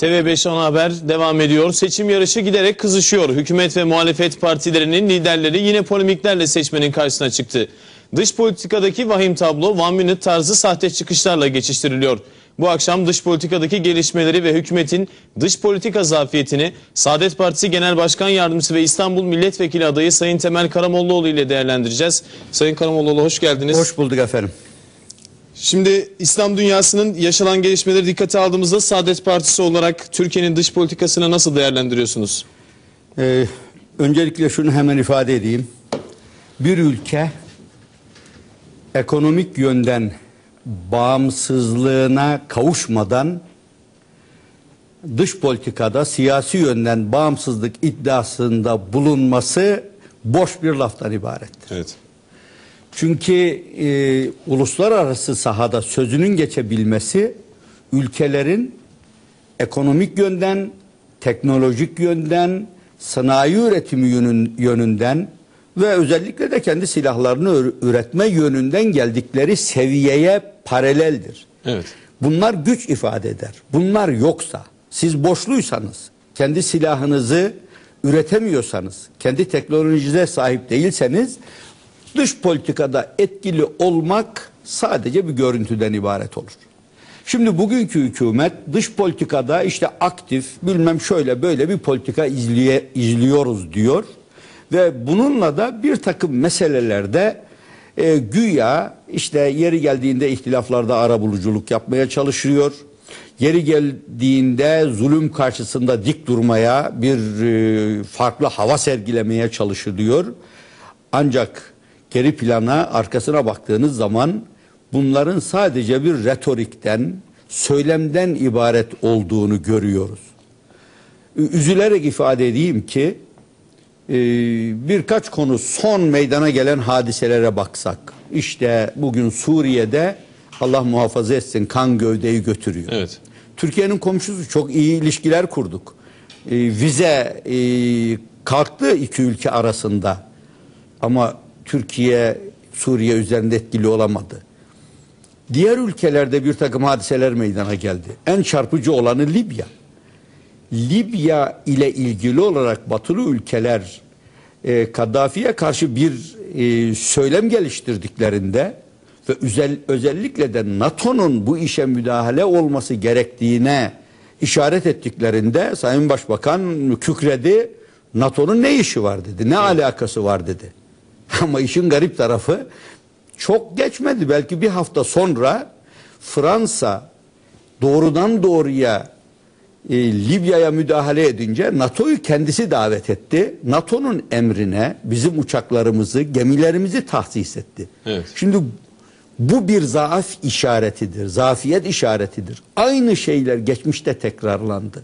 TV5 ana haber devam ediyor. Seçim yarışı giderek kızışıyor. Hükümet ve muhalefet partilerinin liderleri yine polemiklerle seçmenin karşısına çıktı. Dış politikadaki vahim tablo one minute tarzı sahte çıkışlarla geçiştiriliyor. Bu akşam dış politikadaki gelişmeleri ve hükümetin dış politika zafiyetini Saadet Partisi Genel Başkan Yardımcısı ve İstanbul Milletvekili adayı Sayın Temel Karamollaoğlu ile değerlendireceğiz. Sayın Karamollaoğlu hoş geldiniz. Hoş bulduk efendim. Şimdi İslam dünyasının yaşanan gelişmeleri dikkate aldığımızda Saadet Partisi olarak Türkiye'nin dış politikasını nasıl değerlendiriyorsunuz? Ee, öncelikle şunu hemen ifade edeyim. Bir ülke ekonomik yönden bağımsızlığına kavuşmadan dış politikada siyasi yönden bağımsızlık iddiasında bulunması boş bir laftan ibarettir. Evet. Çünkü e, uluslararası sahada sözünün geçebilmesi ülkelerin ekonomik yönden, teknolojik yönden, sanayi üretimi yönün, yönünden ve özellikle de kendi silahlarını ür- üretme yönünden geldikleri seviyeye paraleldir. Evet. Bunlar güç ifade eder. Bunlar yoksa, siz boşluysanız, kendi silahınızı üretemiyorsanız, kendi teknolojinize sahip değilseniz, dış politikada etkili olmak sadece bir görüntüden ibaret olur. Şimdi bugünkü hükümet dış politikada işte aktif bilmem şöyle böyle bir politika izliye, izliyoruz diyor. Ve bununla da bir takım meselelerde e, güya işte yeri geldiğinde ihtilaflarda arabuluculuk yapmaya çalışıyor. Yeri geldiğinde zulüm karşısında dik durmaya bir e, farklı hava sergilemeye çalışılıyor. Ancak geri plana arkasına baktığınız zaman bunların sadece bir retorikten, söylemden ibaret olduğunu görüyoruz. Üzülerek ifade edeyim ki e, birkaç konu son meydana gelen hadiselere baksak. İşte bugün Suriye'de Allah muhafaza etsin kan gövdeyi götürüyor. Evet. Türkiye'nin komşusu çok iyi ilişkiler kurduk. E, vize e, kalktı iki ülke arasında. Ama Türkiye Suriye üzerinde etkili olamadı. Diğer ülkelerde bir takım hadiseler meydana geldi. En çarpıcı olanı Libya. Libya ile ilgili olarak batılı ülkeler e, Kaddafi'ye karşı bir e, söylem geliştirdiklerinde ve özel, özellikle de NATO'nun bu işe müdahale olması gerektiğine işaret ettiklerinde Sayın Başbakan kükredi. NATO'nun ne işi var dedi, ne alakası var dedi. Ama işin garip tarafı çok geçmedi belki bir hafta sonra Fransa doğrudan doğruya e, Libya'ya müdahale edince NATO'yu kendisi davet etti. NATO'nun emrine bizim uçaklarımızı, gemilerimizi tahsis etti. Evet. Şimdi bu bir zaaf işaretidir, zafiyet işaretidir. Aynı şeyler geçmişte tekrarlandı.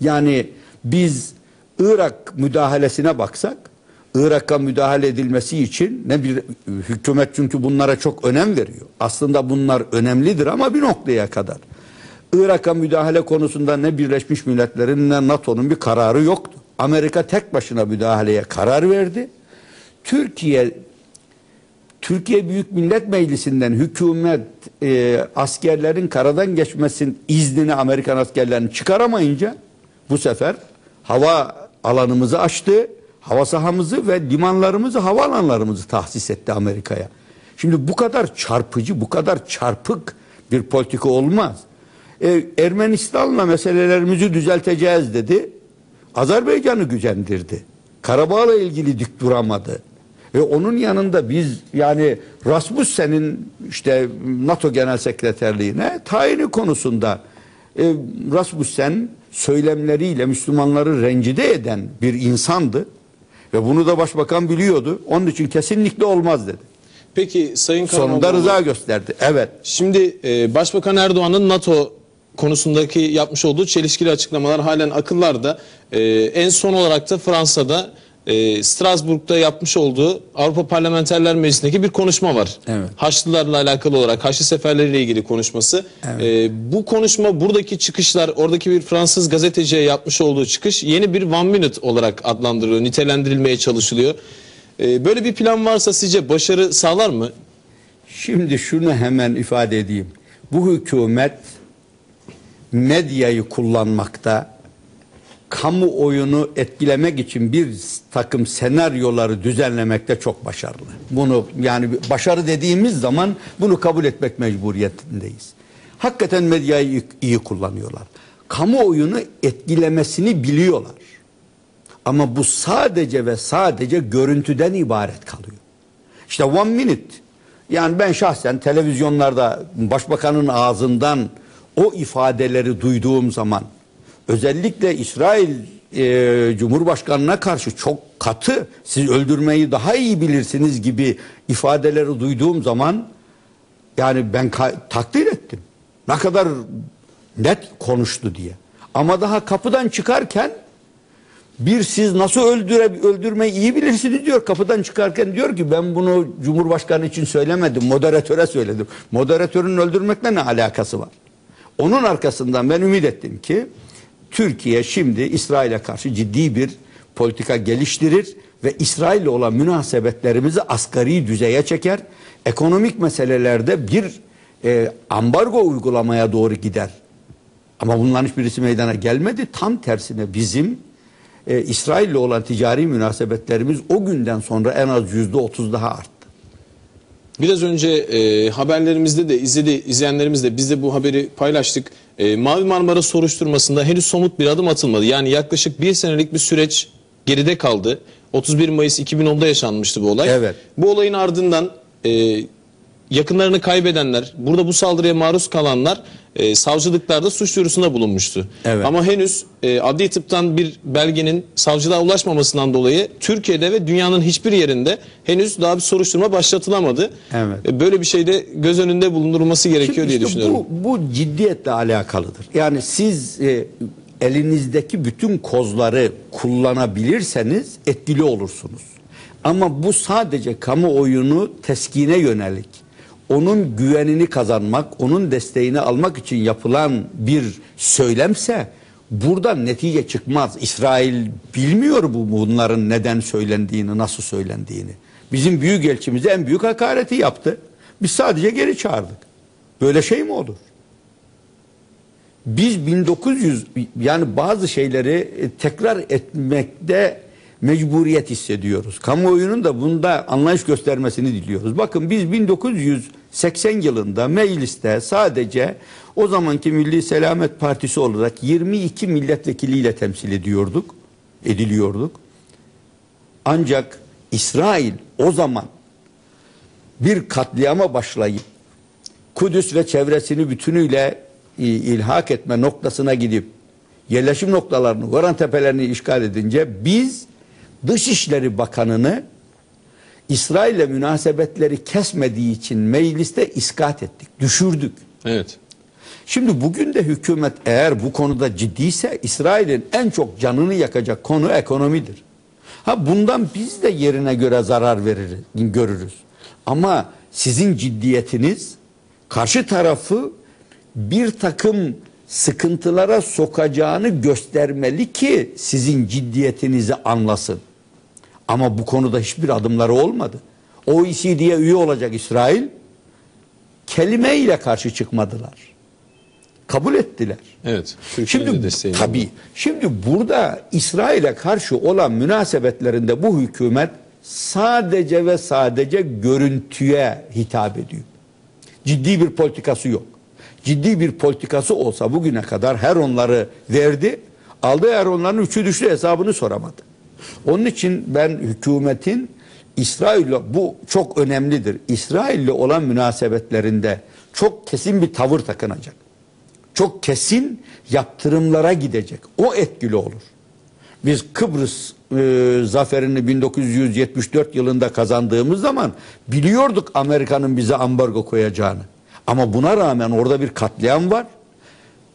Yani biz Irak müdahalesine baksak, Irak'a müdahale edilmesi için ne bir hükümet çünkü bunlara çok önem veriyor. Aslında bunlar önemlidir ama bir noktaya kadar. Irak'a müdahale konusunda ne Birleşmiş Milletler'in ne NATO'nun bir kararı yoktu. Amerika tek başına müdahaleye karar verdi. Türkiye Türkiye Büyük Millet Meclisi'nden hükümet e, askerlerin karadan geçmesin iznini Amerikan askerlerinin çıkaramayınca bu sefer hava alanımızı açtı. Hava sahamızı ve limanlarımızı, havaalanlarımızı tahsis etti Amerika'ya. Şimdi bu kadar çarpıcı, bu kadar çarpık bir politika olmaz. E, Ermenistan'la meselelerimizi düzelteceğiz dedi. Azerbaycan'ı gücendirdi. Karabağ'la ilgili dik duramadı. Ve onun yanında biz yani Rasmussen'in işte NATO Genel Sekreterliğine tayini konusunda e, Rasmussen söylemleriyle Müslümanları rencide eden bir insandı. Ve bunu da başbakan biliyordu. Onun için kesinlikle olmaz dedi. Peki Sayın Sonunda Karamollaoğlu, rıza gösterdi. Evet. Şimdi e, Başbakan Erdoğan'ın NATO konusundaki yapmış olduğu çelişkili açıklamalar halen akıllarda. E, en son olarak da Fransa'da e, Strasbourg'da yapmış olduğu Avrupa Parlamenterler Meclisi'ndeki bir konuşma var. Evet. Haçlılarla alakalı olarak Haçlı seferleriyle ilgili konuşması. E, bu konuşma buradaki çıkışlar oradaki bir Fransız gazeteciye yapmış olduğu çıkış yeni bir one minute olarak adlandırılıyor, nitelendirilmeye çalışılıyor. E, böyle bir plan varsa sizce başarı sağlar mı? Şimdi şunu hemen ifade edeyim. Bu hükümet medyayı kullanmakta, kamuoyunu etkilemek için bir takım senaryoları düzenlemekte çok başarılı. Bunu yani başarı dediğimiz zaman bunu kabul etmek mecburiyetindeyiz. Hakikaten medyayı iyi, kullanıyorlar. Kamuoyunu etkilemesini biliyorlar. Ama bu sadece ve sadece görüntüden ibaret kalıyor. İşte one minute. Yani ben şahsen televizyonlarda başbakanın ağzından o ifadeleri duyduğum zaman özellikle İsrail e, Cumhurbaşkanına karşı çok katı siz öldürmeyi daha iyi bilirsiniz gibi ifadeleri duyduğum zaman yani ben takdir ettim. Ne kadar net konuştu diye. Ama daha kapıdan çıkarken bir siz nasıl öldüre, öldürmeyi iyi bilirsiniz diyor. Kapıdan çıkarken diyor ki ben bunu Cumhurbaşkanı için söylemedim. Moderatöre söyledim. Moderatörün öldürmekle ne alakası var? Onun arkasından ben ümit ettim ki Türkiye şimdi İsrail'e karşı ciddi bir politika geliştirir ve İsrail'le olan münasebetlerimizi asgari düzeye çeker. Ekonomik meselelerde bir e, ambargo uygulamaya doğru gider. Ama bunların hiçbirisi meydana gelmedi. Tam tersine bizim e, İsrail'le olan ticari münasebetlerimiz o günden sonra en az yüzde otuz daha arttı. Biraz önce e, haberlerimizde de izledi, izleyenlerimiz de biz de bu haberi paylaştık. E, Mavi Marmara soruşturmasında henüz somut bir adım atılmadı. Yani yaklaşık bir senelik bir süreç geride kaldı. 31 Mayıs 2010'da yaşanmıştı bu olay. Evet. Bu olayın ardından e, yakınlarını kaybedenler, burada bu saldırıya maruz kalanlar e, savcılıklarda suç duyurusunda bulunmuştu. Evet. Ama henüz e, adli tıptan bir belgenin savcılığa ulaşmamasından dolayı Türkiye'de ve dünyanın hiçbir yerinde henüz daha bir soruşturma başlatılamadı. Evet. E, Böyle bir şeyde göz önünde bulundurulması gerekiyor Şimdi diye işte düşünüyorum. Bu, bu ciddiyetle alakalıdır. Yani siz e, elinizdeki bütün kozları kullanabilirseniz etkili olursunuz. Ama bu sadece kamuoyunu teskine yönelik, onun güvenini kazanmak, onun desteğini almak için yapılan bir söylemse buradan netice çıkmaz. İsrail bilmiyor bu bunların neden söylendiğini, nasıl söylendiğini. Bizim büyük elçimize en büyük hakareti yaptı. Biz sadece geri çağırdık. Böyle şey mi olur? Biz 1900 yani bazı şeyleri tekrar etmekte mecburiyet hissediyoruz. Kamuoyunun da bunda anlayış göstermesini diliyoruz. Bakın biz 1980 yılında mecliste sadece o zamanki Milli Selamet Partisi olarak 22 milletvekiliyle temsil ediyorduk, ediliyorduk. Ancak İsrail o zaman bir katliama başlayıp Kudüs ve çevresini bütünüyle ilhak etme noktasına gidip yerleşim noktalarını, Goran Tepelerini işgal edince biz Dışişleri Bakanı'nı İsrail'le münasebetleri kesmediği için mecliste iskat ettik, düşürdük. Evet. Şimdi bugün de hükümet eğer bu konuda ciddiyse İsrail'in en çok canını yakacak konu ekonomidir. Ha bundan biz de yerine göre zarar veririz, görürüz. Ama sizin ciddiyetiniz karşı tarafı bir takım sıkıntılara sokacağını göstermeli ki sizin ciddiyetinizi anlasın. Ama bu konuda hiçbir adımları olmadı. OECD'ye üye olacak İsrail kelimeyle karşı çıkmadılar. Kabul ettiler. Evet. Şimdi tabii şimdi burada İsrail'e karşı olan münasebetlerinde bu hükümet sadece ve sadece görüntüye hitap ediyor. Ciddi bir politikası yok. Ciddi bir politikası olsa bugüne kadar her onları verdi. Aldığı her onların üçü düştü hesabını soramadı. Onun için ben hükümetin İsrail'le bu çok önemlidir. İsrail'le olan münasebetlerinde çok kesin bir tavır takınacak çok kesin yaptırımlara gidecek. O etkili olur. Biz Kıbrıs e, zaferini 1974 yılında kazandığımız zaman biliyorduk Amerika'nın bize ambargo koyacağını. Ama buna rağmen orada bir katliam var.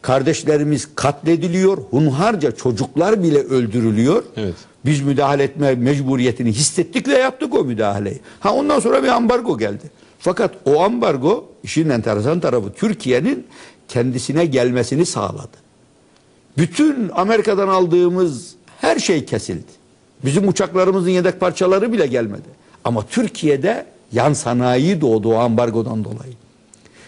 Kardeşlerimiz katlediliyor. Hunharca çocuklar bile öldürülüyor. Evet. Biz müdahale etme mecburiyetini hissettik ve yaptık o müdahaleyi. Ha ondan sonra bir ambargo geldi. Fakat o ambargo işin enteresan tarafı Türkiye'nin kendisine gelmesini sağladı. Bütün Amerika'dan aldığımız her şey kesildi. Bizim uçaklarımızın yedek parçaları bile gelmedi. Ama Türkiye'de yan sanayi doğdu o ambargodan dolayı.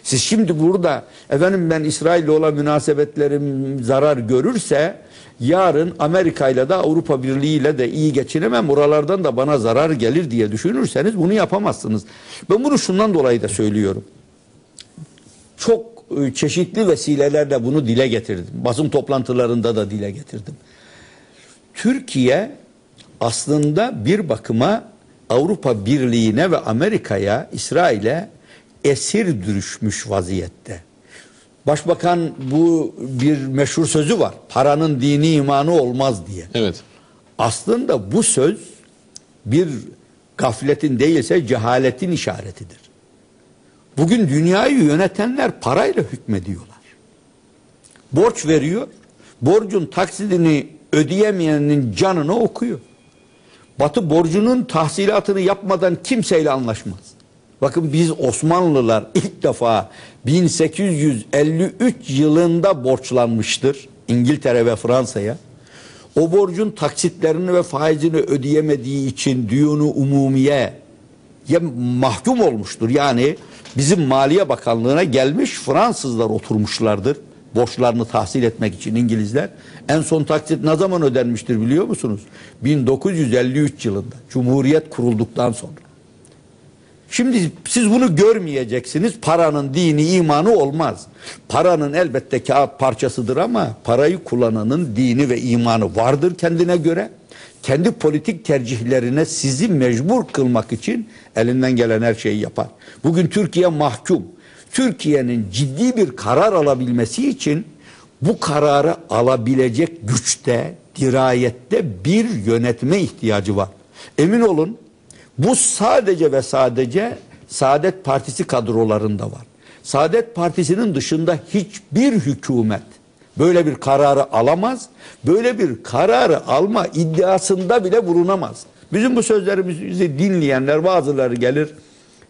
Siz şimdi burada efendim ben İsrail'le olan münasebetlerim zarar görürse yarın Amerika ile de Avrupa Birliği ile de iyi geçinemem. Oralardan da bana zarar gelir diye düşünürseniz bunu yapamazsınız. Ben bunu şundan dolayı da söylüyorum. Çok e, çeşitli vesilelerle bunu dile getirdim. Basın toplantılarında da dile getirdim. Türkiye aslında bir bakıma Avrupa Birliği'ne ve Amerika'ya, İsrail'e esir düşmüş vaziyette. Başbakan bu bir meşhur sözü var. Paranın dini imanı olmaz diye. Evet. Aslında bu söz bir gafletin değilse cehaletin işaretidir. Bugün dünyayı yönetenler parayla hükmediyorlar. Borç veriyor. Borcun taksidini ödeyemeyenin canını okuyor. Batı borcunun tahsilatını yapmadan kimseyle anlaşmaz. Bakın biz Osmanlılar ilk defa 1853 yılında borçlanmıştır İngiltere ve Fransa'ya. O borcun taksitlerini ve faizini ödeyemediği için düğünü umumiye ya mahkum olmuştur. Yani bizim Maliye Bakanlığı'na gelmiş Fransızlar oturmuşlardır. Borçlarını tahsil etmek için İngilizler. En son taksit ne zaman ödenmiştir biliyor musunuz? 1953 yılında. Cumhuriyet kurulduktan sonra. Şimdi siz bunu görmeyeceksiniz. Paranın dini imanı olmaz. Paranın elbette kağıt parçasıdır ama parayı kullananın dini ve imanı vardır kendine göre. Kendi politik tercihlerine sizi mecbur kılmak için elinden gelen her şeyi yapar. Bugün Türkiye mahkum. Türkiye'nin ciddi bir karar alabilmesi için bu kararı alabilecek güçte, dirayette bir yönetme ihtiyacı var. Emin olun bu sadece ve sadece Saadet Partisi kadrolarında var. Saadet Partisi'nin dışında hiçbir hükümet böyle bir kararı alamaz. Böyle bir kararı alma iddiasında bile bulunamaz. Bizim bu sözlerimizi dinleyenler bazıları gelir.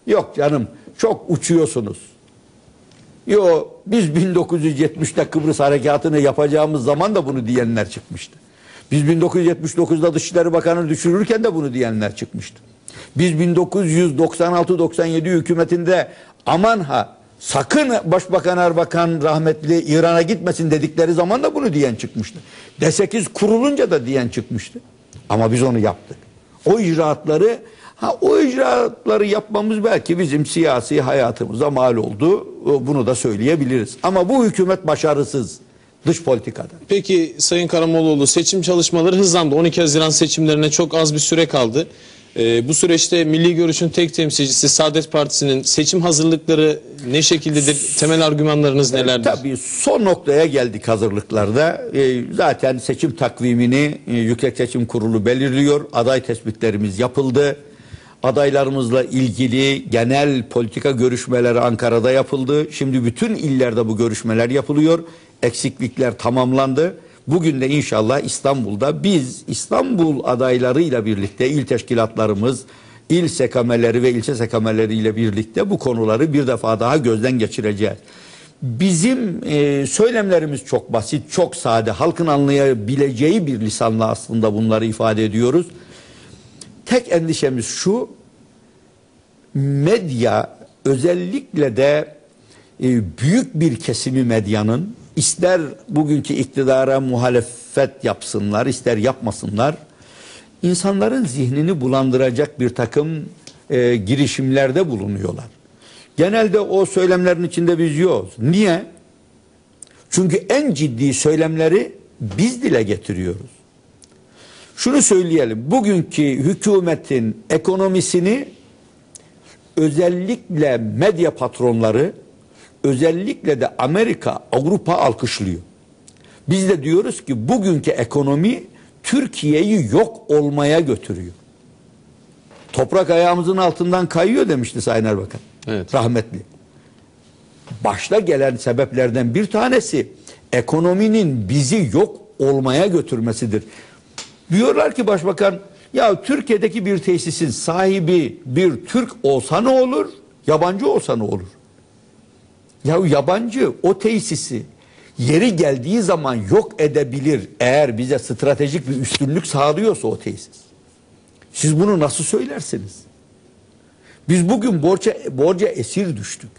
Yok canım çok uçuyorsunuz. Yo biz 1970'te Kıbrıs harekatını yapacağımız zaman da bunu diyenler çıkmıştı. Biz 1979'da Dışişleri Bakanı düşürürken de bunu diyenler çıkmıştı. Biz 1996-97 hükümetinde aman ha sakın Başbakan Erbakan rahmetli İran'a gitmesin dedikleri zaman da bunu diyen çıkmıştı. D8 kurulunca da diyen çıkmıştı. Ama biz onu yaptık. O icraatları ha o icraatları yapmamız belki bizim siyasi hayatımıza mal oldu. Bunu da söyleyebiliriz. Ama bu hükümet başarısız dış politikada. Peki Sayın Karamollaoğlu seçim çalışmaları hızlandı. 12 Haziran seçimlerine çok az bir süre kaldı. Ee, bu süreçte Milli Görüş'ün tek temsilcisi Saadet Partisi'nin seçim hazırlıkları ne şekildedir? Temel argümanlarınız nelerdir? Tabii son noktaya geldik hazırlıklarda. Ee, zaten seçim takvimini e, Yüksek Seçim Kurulu belirliyor. Aday tespitlerimiz yapıldı. Adaylarımızla ilgili genel politika görüşmeleri Ankara'da yapıldı. Şimdi bütün illerde bu görüşmeler yapılıyor. Eksiklikler tamamlandı. Bugün de inşallah İstanbul'da biz İstanbul adaylarıyla birlikte il teşkilatlarımız, il sekameleri ve ilçe sekameleriyle birlikte bu konuları bir defa daha gözden geçireceğiz. Bizim e, söylemlerimiz çok basit, çok sade, halkın anlayabileceği bir lisanla aslında bunları ifade ediyoruz. Tek endişemiz şu, medya özellikle de e, büyük bir kesimi medyanın ister bugünkü iktidara muhalefet yapsınlar, ister yapmasınlar, insanların zihnini bulandıracak bir takım e, girişimlerde bulunuyorlar. Genelde o söylemlerin içinde biz yokuz. Niye? Çünkü en ciddi söylemleri biz dile getiriyoruz. Şunu söyleyelim, bugünkü hükümetin ekonomisini özellikle medya patronları, özellikle de Amerika, Avrupa alkışlıyor. Biz de diyoruz ki bugünkü ekonomi Türkiye'yi yok olmaya götürüyor. Toprak ayağımızın altından kayıyor demişti Sayın Erbakan. Evet. Rahmetli. Başta gelen sebeplerden bir tanesi ekonominin bizi yok olmaya götürmesidir. Diyorlar ki başbakan ya Türkiye'deki bir tesisin sahibi bir Türk olsa ne olur? Yabancı olsa ne olur? Ya yabancı o tesisi yeri geldiği zaman yok edebilir eğer bize stratejik bir üstünlük sağlıyorsa o tesis. Siz bunu nasıl söylersiniz? Biz bugün borca, borca esir düştük.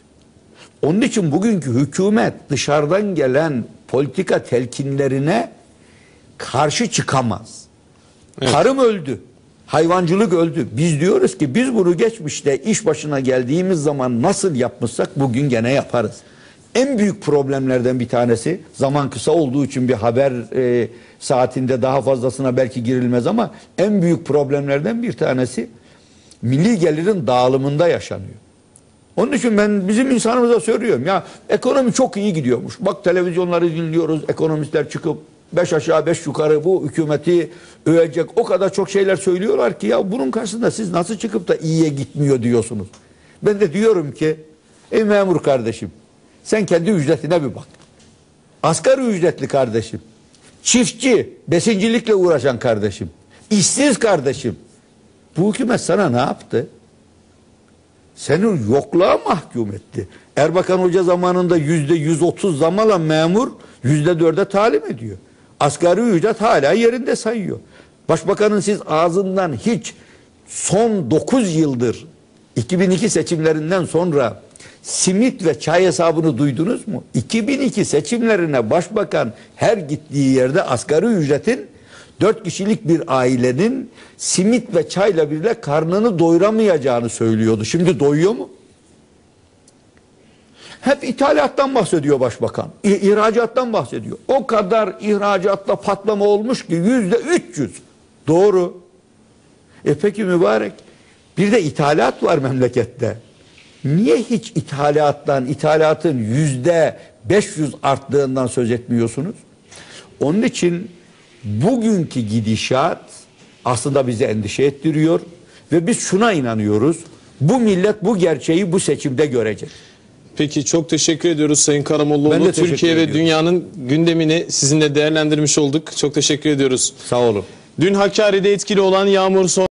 Onun için bugünkü hükümet dışarıdan gelen politika telkinlerine karşı çıkamaz. Tarım öldü. Hayvancılık öldü. Biz diyoruz ki biz bunu geçmişte iş başına geldiğimiz zaman nasıl yapmışsak bugün gene yaparız. En büyük problemlerden bir tanesi zaman kısa olduğu için bir haber e, saatinde daha fazlasına belki girilmez ama en büyük problemlerden bir tanesi milli gelirin dağılımında yaşanıyor. Onun için ben bizim insanımıza söylüyorum ya ekonomi çok iyi gidiyormuş. Bak televizyonları dinliyoruz ekonomistler çıkıp beş aşağı beş yukarı bu hükümeti övecek o kadar çok şeyler söylüyorlar ki ya bunun karşısında siz nasıl çıkıp da iyiye gitmiyor diyorsunuz. Ben de diyorum ki ey memur kardeşim sen kendi ücretine bir bak. Asgari ücretli kardeşim, çiftçi, besincilikle uğraşan kardeşim, işsiz kardeşim. Bu hükümet sana ne yaptı? Seni yokluğa mahkum etti. Erbakan Hoca zamanında yüzde 130 zam alan memur yüzde dörde talim ediyor. Asgari ücret hala yerinde sayıyor. Başbakanın siz ağzından hiç son 9 yıldır 2002 seçimlerinden sonra simit ve çay hesabını duydunuz mu? 2002 seçimlerine başbakan her gittiği yerde asgari ücretin Dört kişilik bir ailenin simit ve çayla birlikte karnını doyuramayacağını söylüyordu. Şimdi doyuyor mu? Hep ithalattan bahsediyor başbakan. İ- İhracattan bahsediyor. O kadar ihracatta patlama olmuş ki yüzde 300. Doğru. E peki mübarek. Bir de ithalat var memlekette. Niye hiç ithalattan, ithalatın yüzde 500 arttığından söz etmiyorsunuz? Onun için bugünkü gidişat aslında bizi endişe ettiriyor ve biz şuna inanıyoruz. Bu millet bu gerçeği bu seçimde görecek. Peki çok teşekkür ediyoruz Sayın Ben Karamollaoğlu. de teşekkür Türkiye ve ediyorum. dünyanın gündemini sizinle değerlendirmiş olduk. Çok teşekkür ediyoruz. Sağ olun. Dün Hakkari'de etkili olan yağmur son